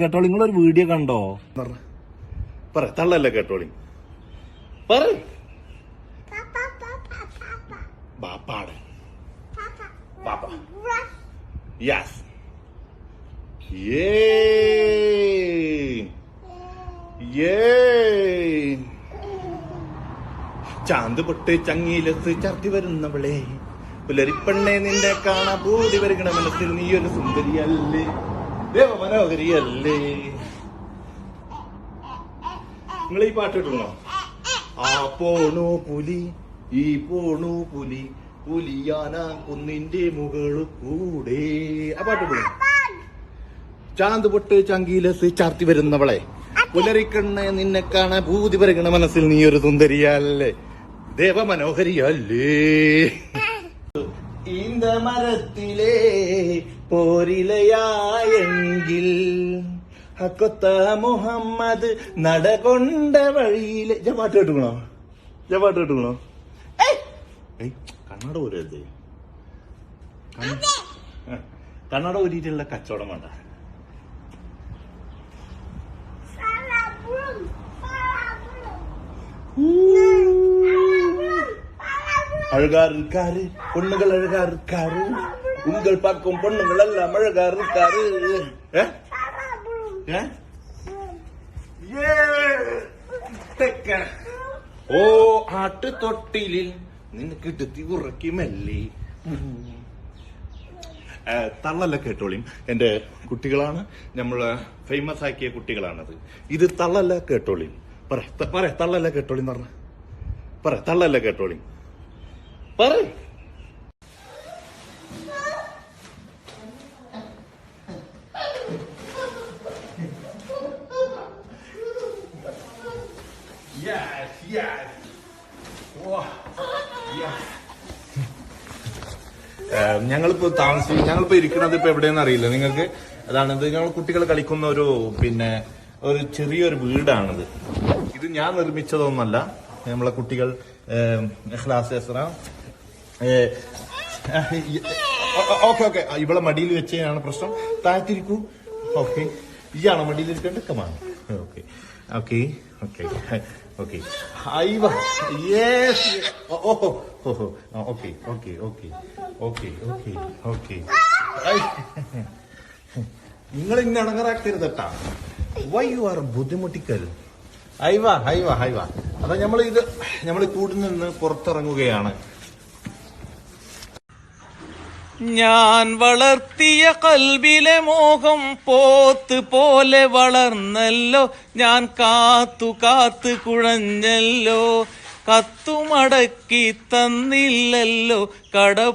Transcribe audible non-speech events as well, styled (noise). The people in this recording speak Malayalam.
കേട്ടോ ഒരു വീഡിയോ കണ്ടോ? പറ. തള്ളല്ല കേട്ടോളി? പറ. പാപ്പ യെസ് ചാന്ത് പൊട്ട് ചങ്ങീലത്ത് ചർത്തി വരുന്നവളെ. പുലരിപ്പെണ്ണെ നിന്റെ കാണാ പൂതി വരുകണ മനസ്സിൽ നീ ഒരു സുന്ദരിയല്ലേ. ദേവ മനോഹരിയല്ലേ നിങ്ങൾ ഈ പാട്ട് കിട്ടുന്നോ ആ പോണു പുലി ഈ പോണു പുലി പുലിയാന കുന്നിന്റെ മുകളു കൂടെ. ആ പാട്ട് കിട്ടുന്നു ചാന്ത് പൊട്ട് ചങ്കീലസ് ചാർത്തി വരുന്നവളെ. പുലരിക്കണ്ണ നിന്നെ കാണാൻ ഭൂതി പരകണ മനസ്സിൽ നീ ഒരു സുന്ദരിയല്ലേ. ദേവ മനോഹരിയല്ലേ (laughs) ഈന്ത ഹക്കൊത്ത മുഹമ്മദ് നടകൊണ്ട വഴിയിലെ ഞാൻ പാട്ട് കേട്ടുക്കണോ ഞാൻ പാട്ട് കേട്ടുക്കണോ ഏയ് കണ്ണട പോരരുത് കണ്ണട ഊരിയിട്ടുള്ള കച്ചവടം വേണ്ട அழகா இருக்காரு பொண்ணுகள் அழகா இருக்காரு உங்கள் பக்கம் பொண்ணுங்கள் எல்லாம் அழகா ഓ ആട്ട് തൊട്ടിലിൽ നിന്ന് കിട്ടത്തി ഉറക്കി മല്ലി തള്ളല്ല കേട്ടോളിയും. എന്റെ കുട്ടികളാണ്. നമ്മൾ ഫേമസ് ആക്കിയ കുട്ടികളാണത്. ഇത് തള്ളല്ല കേട്ടോളിയും. പറ പറ തള്ളല്ല കേട്ടോളിയും പറഞ്ഞ. പറ തള്ളല്ല കേട്ടോളിയും. പറ. Yes, (laughs) yes. ഞങ്ങളിപ്പോ താമസിക്കും ഞങ്ങളിപ്പോ ഇരിക്കുന്നത് ഇപ്പൊ എവിടെയെന്ന് അറിയില്ല. നിങ്ങൾക്ക് അതാണ് ഇത് ഞങ്ങൾ കുട്ടികൾ കളിക്കുന്ന ഒരു പിന്നെ ഒരു ചെറിയൊരു വീടാണിത്. ഇത് ഞാൻ നിർമ്മിച്ചതൊന്നല്ല. നമ്മളെ കുട്ടികൾ ക്ലാസ് ഓക്കെ ഓക്കെ. ഇവളെ മടിയിൽ വെച്ചാണ് പ്രശ്നം. താഴ്ത്തിരിക്കൂ. ഓക്കെ. ഇയാണോ മടിയിൽ ഇരിക്കേണ്ട. Come on okay. Okay. Okay okay അയ്യോ യെസ് ഓ okay okay okay okay okay okay നിങ്ങൾ ഇന്നെ അടങ്ങറാക്കരുതട്ടാ വൈ യു ആർ ബുദ്ധിമുട്ടിക്കൽ ഹൈവാ ഹൈവാ ഹൈവാ അതാ നമ്മൾ ഇത് നമ്മൾ കൂട്ടിൽ നിന്ന് പുറത്തിറങ്ങുകയാണ്. ഞാൻ വളർത്തിയ കൽവിലെ മോഹം പോത്ത് പോലെ വളർന്നല്ലോ. ഞാൻ കാത്തു കാത്തു കുഴഞ്ഞല്ലോ. കത്തുമടക്കി തന്നില്ലല്ലോ. കട